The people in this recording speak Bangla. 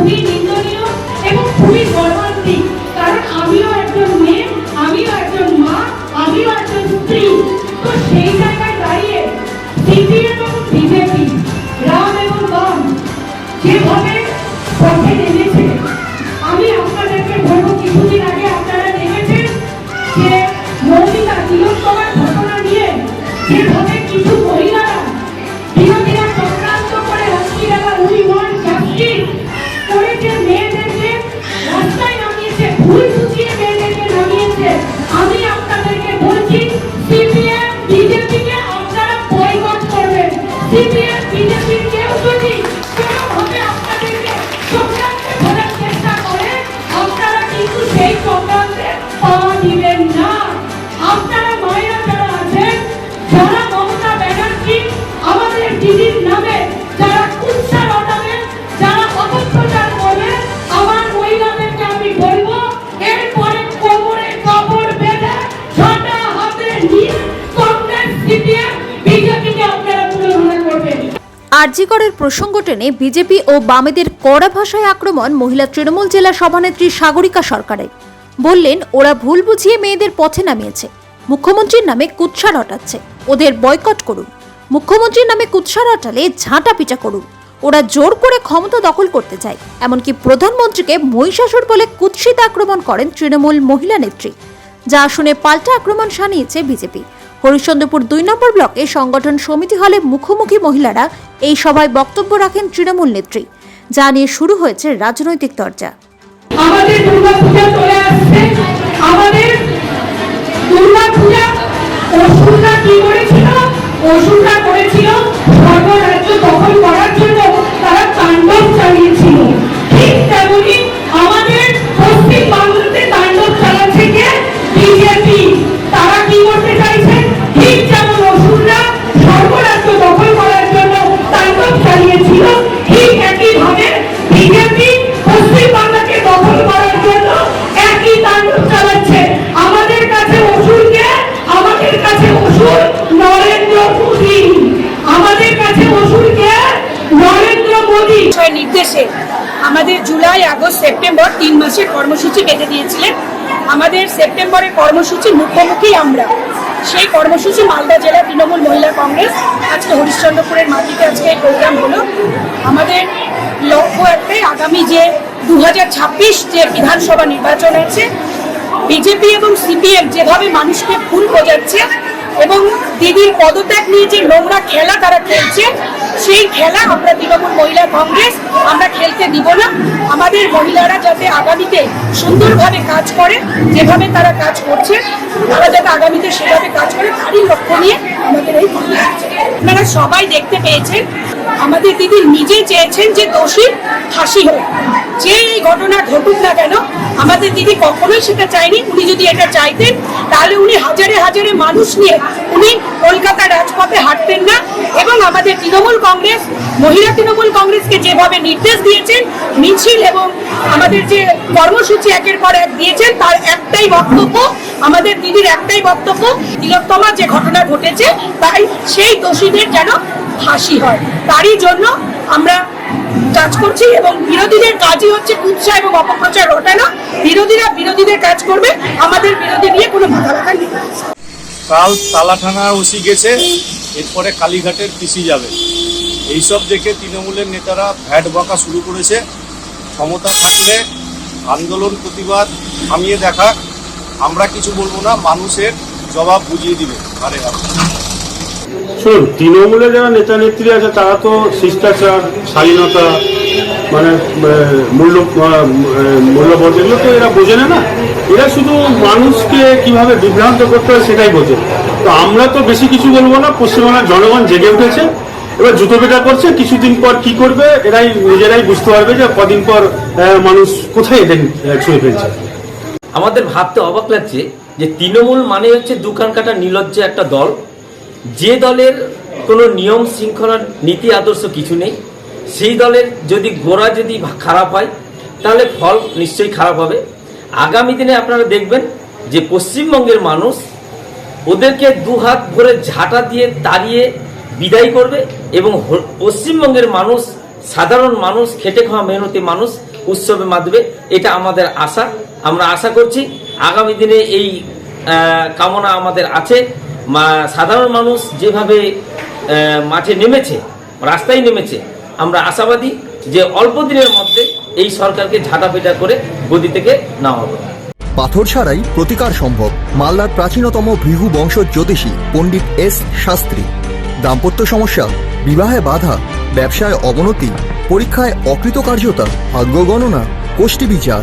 we need Give me a. আরজিকরের প্রসঙ্গ টেনে বিজেপি ও বামেদের কড়া ভাষায় আক্রমণ মহিলা তৃণমূল জেলা সভানেত্রী সাগরিকা সরকারের। বললেন, ওরা ভুল বুঝিয়ে মেয়েদের পথে নামিয়েছে। মুখ্যমন্ত্রীর নামে কুৎসা রটাচ্ছে ওদের বয়কট করুন। মুখ্যমন্ত্রীর নামে কুৎসা রটালে ঝাঁটা পিটা করুন। ওরা জোর করে ক্ষমতা দখল করতে চায়। এমনকি প্রধানমন্ত্রীকে মহিষাসুর বলে কুৎসিত আক্রমণ করেন তৃণমূল মহিলা নেত্রী। যা শুনে পাল্টা আক্রমণ সানিয়েছে বিজেপি। হরিশ্চন্দ্রপুর দুই নম্বর ব্লকে সংগঠন সমিতি হলে মুখোমুখি মহিলারা এই সভায় বক্তব্য রাখেন তৃণমূল নেত্রী। যা নিয়ে শুরু হয়েছে রাজনৈতিক চর্চা। আমাদের করেছিল? সর্বরাজ্য দখল আমাদের জুলাই, আগস্ট, সেপ্টেম্বর তিন মাসের কর্মসূচি বেঁধে দিয়েছিলেন। আমাদের সেপ্টেম্বরের কর্মসূচি মুখোমুখি আমরা। সেই কর্মসূচি মালদা জেলা তৃণমূল মহিলা কংগ্রেস, আজকে হরিশ্চন্দ্রপুরের মাটিতে আজকে এই প্রোগ্রাম হলো। আমাদের লক্ষ্য একটাই, আগামী যে দু হাজার ছাব্বিশ যে বিধানসভা নির্বাচন আছে, বিজেপি এবং সিপিএম যেভাবে মানুষকে ভুল বোঝাচ্ছে এবং দিদির পদত্যাগ নিয়ে যে নোংরা খেলা তারা খেলছে, সেই খেলা আমরা তৃণমূল মহিলা কংগ্রেস, আমরা খেলতে দিব না। আমাদের মহিলারা যাতে আগামীতে সুন্দরভাবে কাজ করে, যেভাবে তারা কাজ করছে, তারা যাতে আগামীতে সেভাবে কাজ করে, তারই লক্ষ্য নিয়ে আমাদের এই আপনারা সবাই দেখতে পেয়েছেন, আমাদের দিদি নিজে চেয়েছেন যে দোষী ফাঁসি হোক। যে ঘটনা ঘটুক না কেন, আমাদের দিদি কখনোই সেটা চাইনি উনি যদি এটা চাইতেন, তাহলে উনি হাজারে হাজারে মানুষ নিয়ে উনি কলকাতা রাজপথে হাঁটতেন না। এবং আমাদের তৃণমূল কংগ্রেস, মহিলা তৃণমূল কংগ্রেসকে যেভাবে নির্দেশ দিয়েছেন, মিছিল এবং আমাদের যে কর্মসূচি একের পর এক দিয়েছেন, তার একটাই বক্তব্য, আমাদের দিদির একটাই বক্তব্য, তিলোত্তমা যে ঘটনা ঘটেছে, তাই সেই দোষীদের যেন ফাঁসি হয়। তারই জন্য আমরা কাজ করছি এবং বিরোধীদের কাজই হচ্ছে কুৎসা এবং অপপ্রচার রটানো। বিরোধীরা বিরোধীদের কাজ করবে, আমাদের বিরোধী নিয়ে কোনো মাথা ব্যথা নেই। কাল তালাঠানা ওসি গেছে, এরপরে কালীঘাটের পিসি যাবে। এইসব দেখে তৃণমূলের নেতারা ভ্যাট বকা শুরু করেছে। ক্ষমতা থাকলে আন্দোলন প্রতিবাদ থামিয়ে দেখা। আমরা কিছু বলব না, মানুষের জবাব বুঝিয়ে দিবে। আরে। শুনুন তৃণমূলে যারা নেতা নেত্রী আছে, তারা তো শিষ্টাচার স্বাধীনতা মানে মূল্য মূল্যবোধ, এগুলো তো এরা বোঝে না এরা শুধু মানুষকে কীভাবে বিভ্রান্ত করতে হয় সেটাই বোঝে। তো আমরা তো বেশি কিছু বলব না পশ্চিমবাংলার জনগণ জেগে উঠেছে, এবার জুতো পেটা করছে, কিছুদিন পর কি করবে, এরাই নিজেরাই বুঝতে পারবে যে কদিন পর মানুষ কোথায় এদের ছুঁয়ে ফেলছে। আমাদের ভাবতে অবাক লাগছে যে তৃণমূল মানে হচ্ছে দোকান কাটা নির্লজ্জ একটা দল যে দলের কোনো নিয়ম শৃঙ্খলার নীতি আদর্শ কিছু নেই, সেই দলের যদি গোড়া যদি খারাপ হয়, তাহলে ফল নিশ্চয়ই খারাপ হবে। আগামী দিনে আপনারা দেখবেন যে পশ্চিমবঙ্গের মানুষ ওদেরকে দু হাত ভরে ঝাঁটা দিয়ে তাড়িয়ে বিদায় করবে এবং পশ্চিমবঙ্গের মানুষ, সাধারণ মানুষ, খেটে খাওয়া মেহনতি মানুষ উৎসবে মাতবে, এটা আমাদের আশা। আমরা আশা করছি আগামী দিনে এই কামনা আমাদের আছে। সাধারণ মানুষ যেভাবে মাঠে নেমেছে, রাস্তায় নেমেছে, আমরা আশাবাদী যে অল্প দিনের মধ্যে এই সরকারকে ঝাঁটাপেটা করে গদি থেকে নেওয়া হবে। পাথর ছাড়াই প্রতিকার সম্ভব, মালদার প্রাচীনতম ভৃহু বংশ জ্যোতিষী পণ্ডিত এস শাস্ত্রী। দাম্পত্য সমস্যা, বিবাহে বাধা, ব্যবসায় অবনতি, পরীক্ষায় অকৃতকার্যতা, ভাগ্য গণনা গোষ্ঠী বিচার